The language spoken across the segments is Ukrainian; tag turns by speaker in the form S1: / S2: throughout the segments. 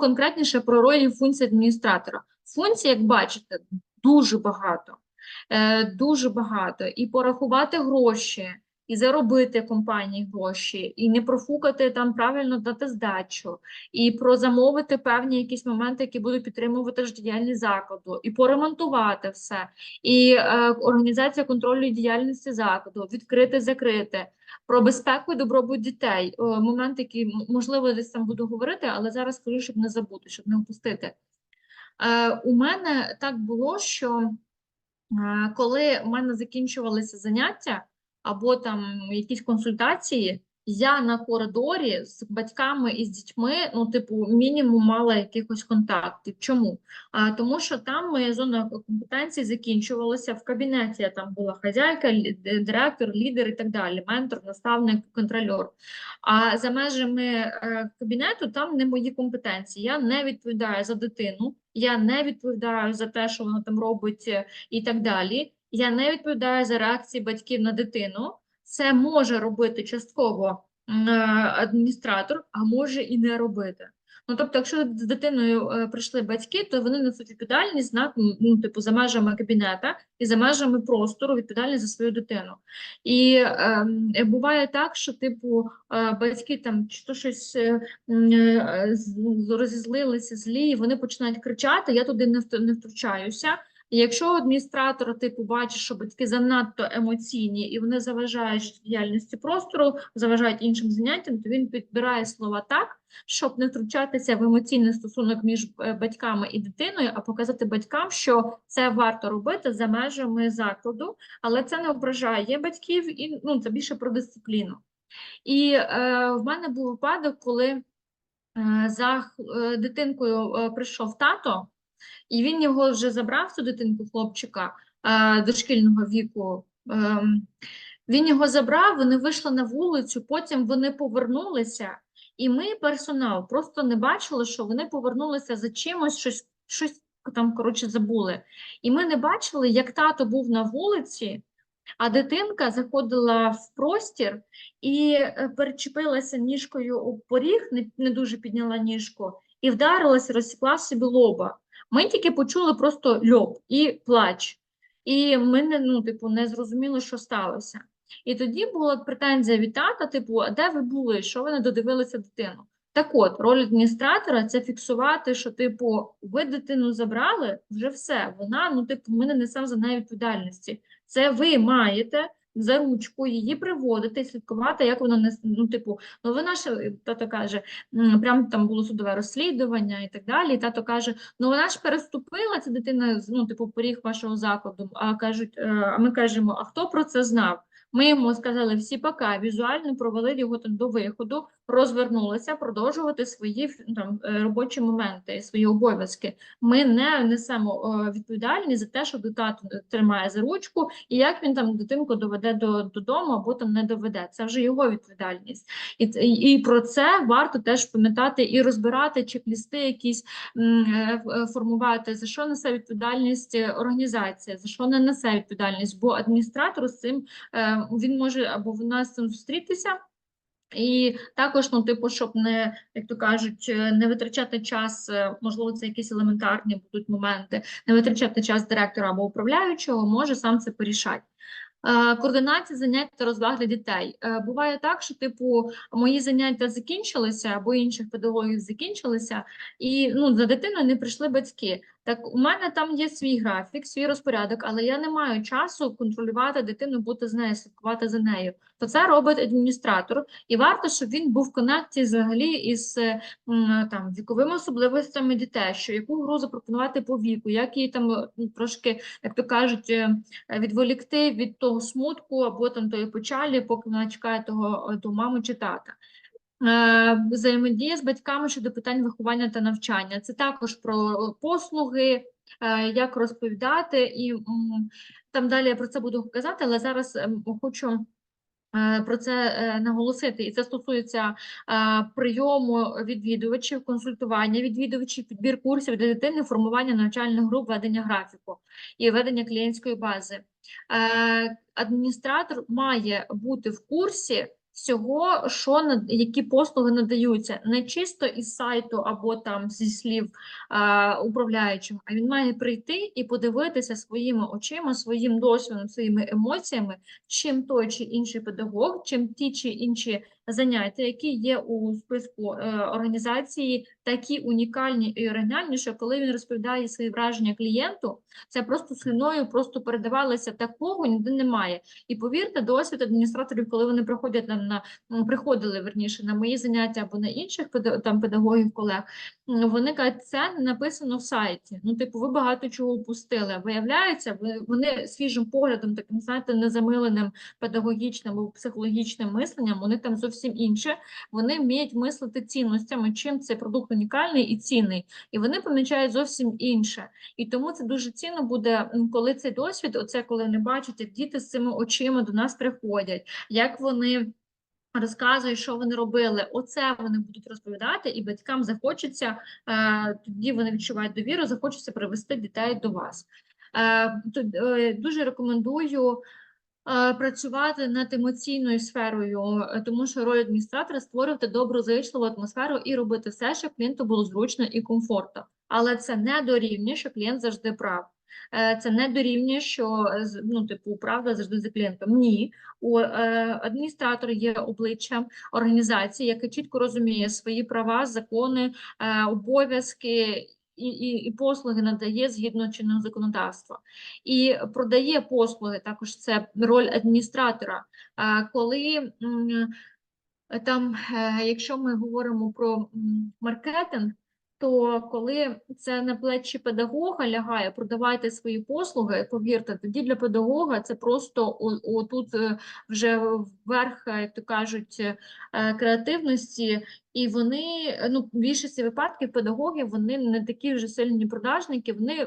S1: конкретніше про ролі функції адміністратора. Функцій, як бачите, дуже багато. Е, дуже багато. І порахувати гроші, і заробити компанії гроші, і не профукати там правильно дати здачу, і прозамовити певні якісь моменти, які будуть підтримувати ж діяльність закладу, і поремонтувати все, і е, організація контролю діяльності закладу, відкрити, закрити. Про безпеку і добробут дітей. Е, Момент, який можливо десь там буду говорити, але зараз скажу, щоб не забути, щоб не опустити. Е, У мене так було, що Е, Коли в мене закінчувалися заняття або там якісь консультації, я на коридорі з батьками і з дітьми, ну, типу, мінімум мала якихось контактів. Чому? А, тому що там моя зона компетенції закінчувалася в кабінеті. Я там була хазяйка, директор, лідер і так далі, ментор, наставник, контрольор. А за межами е, кабінету там не мої компетенції. Я не відповідаю за дитину, я не відповідаю за те, що вона там робить е, і так далі. Я не відповідаю за реакції батьків на дитину. Це може робити частково е, адміністратор, а може і не робити. Ну, тобто, якщо з дитиною е, прийшли батьки, то вони несуть відповідальність на, ну, типу, за межами кабінета і за межами простору відповідальність за свою дитину. І е, буває так, що, типу, е, батьки там чи то щось е, розізлилися, злі, і вони починають кричати, я туди не втручаюся. І якщо адміністратор типу бачить, що батьки занадто емоційні і вони заважають діяльності простору, заважають іншим заняттям, то він підбирає слова так, щоб не втручатися в емоційний стосунок між е, батьками і дитиною, а показати батькам, що це варто робити за межами закладу, але це не ображає батьків і ну це більше про дисципліну. І е, в мене був випадок, коли е, за е, дитинкою е, прийшов тато. І він його вже забрав, цю дитинку, хлопчика е, дошкільного віку. Ем, Він його забрав, вони вийшли на вулицю, потім вони повернулися, і ми, персонал, просто не бачили, що вони повернулися за чимось, щось, щось там, коротше, забули. І ми не бачили, як тато був на вулиці, а дитинка заходила в простір і е, перечепилася ніжкою об поріг, не, не дуже підняла ніжку, і вдарилася, розсікла собі лоба. Ми тільки почули просто льоп і плач. І ми не, ну, типу, не зрозуміли, що сталося. І тоді була претензія від тата, типу, а де ви були, що ви не додивилися дитину? Так от, роль адміністратора це фіксувати, що, типу, ви дитину забрали, вже все, вона, ну, типу, ми не несемо за неї відповідальності. Це ви маєте за ручку її приводити слідкувати, як вона не, ну, типу, вона ж, тато каже, прям там було судове розслідування і так далі. Тато каже: ну вона ж переступила ця дитина, ну, типу, поріг вашого закладу. А кажуть, е, а ми кажемо, а хто про це знав? Ми йому сказали всі пока, візуально провели його там до виходу, розвернулися, продовжувати свої там е, робочі моменти, свої обов'язки. Ми не несемо е, відповідальність за те, що тато тримає за ручку, і як він там дитинку доведе до додому або там не доведе. Це вже його відповідальність. І, і, про це варто теж пам'ятати і розбирати чек-лісти якісь е, формувати, за що несе відповідальність організація, за що не несе відповідальність, бо адміністратор з цим він може або вона з цим зустрітися. І також, ну, типу, щоб не, як то кажуть, е, не витрачати час, е, можливо, це якісь елементарні будуть моменти, не витрачати час директора або управляючого, може сам це порішати. Е, Координація занять та розваг для дітей. Буває так, що типу мої заняття закінчилися, або інших педагогів закінчилися, і ну за дитиною не прийшли батьки. Так у мене там є свій графік, свій розпорядок, але я не маю часу контролювати дитину, бути з нею, слідкувати за нею. То це робить адміністратор, і варто, щоб він був в конекті взагалі із е, там віковими особливостями дітей, що яку гру запропонувати по віку, як її там е, трошки, як то кажуть, е, відволікти від того смутку або там тої печалі, поки вона чекає того, ту маму чи тата. Е, Взаємодія з батьками щодо питань виховання та навчання. Це також про послуги, е, як розповідати, і там далі я про це буду казати, але зараз ем, хочу е, про це наголосити. І це стосується прийому відвідувачів, консультування відвідувачів, підбір курсів для дитини, формування навчальних груп, ведення графіку і ведення клієнтської бази. Адміністратор має бути в курсі всього, що які послуги надаються, не чисто із сайту або там зі слів е, управляючого, а він має прийти і подивитися своїми очима, своїм досвідом, своїми емоціями, чим той чи інший педагог, чим ті чи інші заняття, які є у списку е, організації, такі унікальні і оригінальні, що коли він розповідає свої враження клієнту, це просто сліною просто передавалося такого ніде немає. І повірте, досвід адміністраторів, коли вони приходять на, на приходили верніше на мої заняття або на інших там педагогів, колег, вони кажуть, це не написано в сайті. Ну, типу, ви багато чого упустили. Виявляється, вони свіжим поглядом, таким знаєте, незамиленим педагогічним або психологічним мисленням, вони там зовсім інше. Вони вміють мислити цінностями, чим цей продукт унікальний і цінний, і вони помічають зовсім інше. І тому це дуже цінно буде, коли цей досвід, оце коли вони бачать, як діти з цими очима до нас приходять, як вони. Розказують, що вони робили. Оце вони будуть розповідати, і батькам захочеться, е, тоді вони відчувають довіру, захочеться привести дітей до вас. Е, е, дуже рекомендую працювати над емоційною сферою, тому що роль адміністратора створювати доброзичливу атмосферу і робити все, щоб клієнту було зручно і комфортно. Але це не дорівнює, що клієнт завжди прав. Е, Це не дорівнює, що е, ну, типу, правда завжди за клієнтом. Ні, у е, адміністратора є обличчям організації, яке чітко розуміє свої права, закони, обов'язки. І, і, і послуги надає згідно чинного законодавства і продає послуги. Також це роль адміністратора. Коли там, якщо ми говоримо про маркетинг, то коли це на плечі педагога лягає продавати свої послуги, повірте, тоді для педагога це просто отут е, вже вверх, як то кажуть, е, креативності, і вони, е, ну, в більшості випадків педагоги, вони не такі вже сильні продажники, вони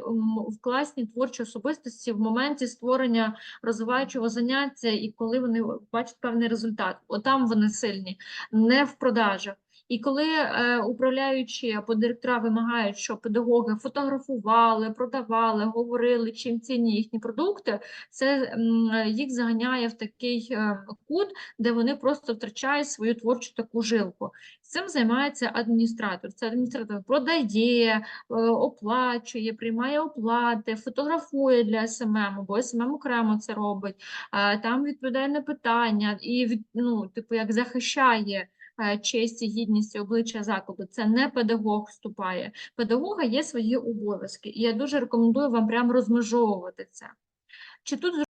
S1: в класній творчій особистості в моменті створення розвиваючого заняття, і коли вони бачать певний результат, отам вони сильні, не в продажах. І коли е, управляючі або директора вимагають, щоб педагоги фотографували, продавали, говорили, чим цінні їхні продукти, це м, їх заганяє в такий е, кут, де вони просто втрачають свою творчу таку жилку. Цим займається адміністратор. Це адміністратор продає, е, оплачує, приймає оплати, фотографує для СММ, або СММ окремо це робить, е, там відповідає на питання і від, ну, типу, як захищає е, честь і гідність обличчя закладу. Це не педагог вступає. Педагога є свої обов'язки, і я дуже рекомендую вам прямо розмежовувати це. Чи тут